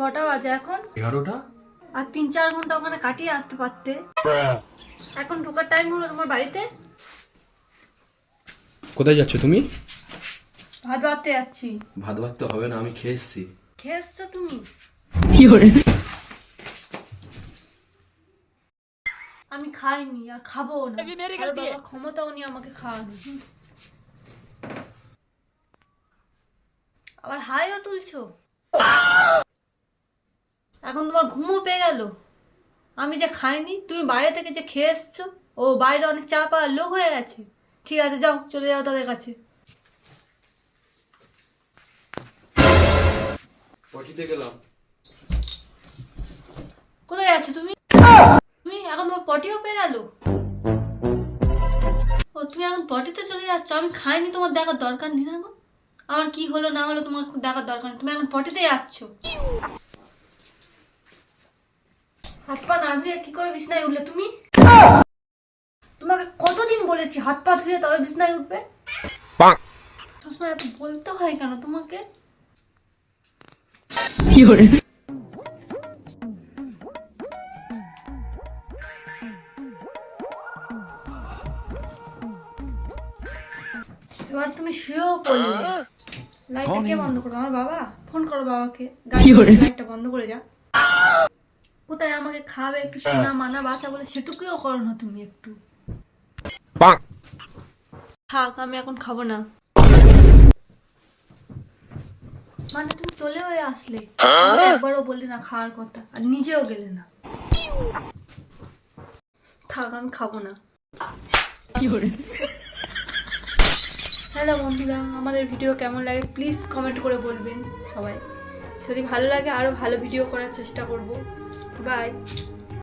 কটা বাজে এখন? এগারোটা? আর তিন চার ঘণ্টা ওখানে কাটিয়ে আসতে পারতে। এখন ঢোকার টাইম হলো তোমার বাড়িতে? কোথায় যাচ্ছ তুমি? ভাত বাড়তে যাচ্ছি। ভাত ভাত তো হবে না আমি খেয়ে এসছি। খেয়ে এসছো তুমি আমি খাইনি আর খাব না। ক্ষমতাও নেই আমাকে খাওয়ানো আবার হাইও তুলছো? এখন তোমার ঘুমও পেয়ে গেল। আমি যে খাইনি তুমি বাইরে থেকে যে খেয়ে এসছো ও বাইরে অনেক চা পাওয়ার লোক হয়ে গেছে। ঠিক আছে যাও চলে যাও তাদের কাছে। পটিতে গেলাম। কোথায় আছো তুমি? তুমি এখন তোমার পটিও পেয়ে গেল? ও তুমি এখন পটিতে চলে যাচ্ছ আমি খাইনি তোমার দেখার দরকার নেই না গো। আমার কি হলো না হলো তোমার দেখার দরকার নেই তুমি এখন পটিতে যাচ্ছ হাত পা না ধুয়ে কি করে বিছনায় উঠলে তুমি? তোমাকে কতদিন বলেছি হাত পা ধুয়ে তবে বিছনায় উঠবে? সবসময় এত বলতে হয় কেন তোমাকে? এবার তুমি শুয়েও পড়লে। লাইটটা কে বন্ধ করো? আমার বাবা? ফোন করো বাবাকে। গাড়ি লাইটটা বন্ধ করে যা কোথায় আমাকে খাবে একটু সোনা মানা বাঁচা বলে সেটুকুও করো না তুমি একটু। থাক আমি এখন খাব না। মানে তুমি চলেও আসলে। একবারও বললে না খাওয়ার কথা আর নিজেও গেলে না। থাক আমি খাব না। হ্যালো বন্ধুরা আমাদের ভিডিও কেমন লাগে প্লিজ কমেন্ট করে বলবেন সবাই। যদি ভালো লাগে আরও ভালো ভিডিও করার চেষ্টা করব। Bye.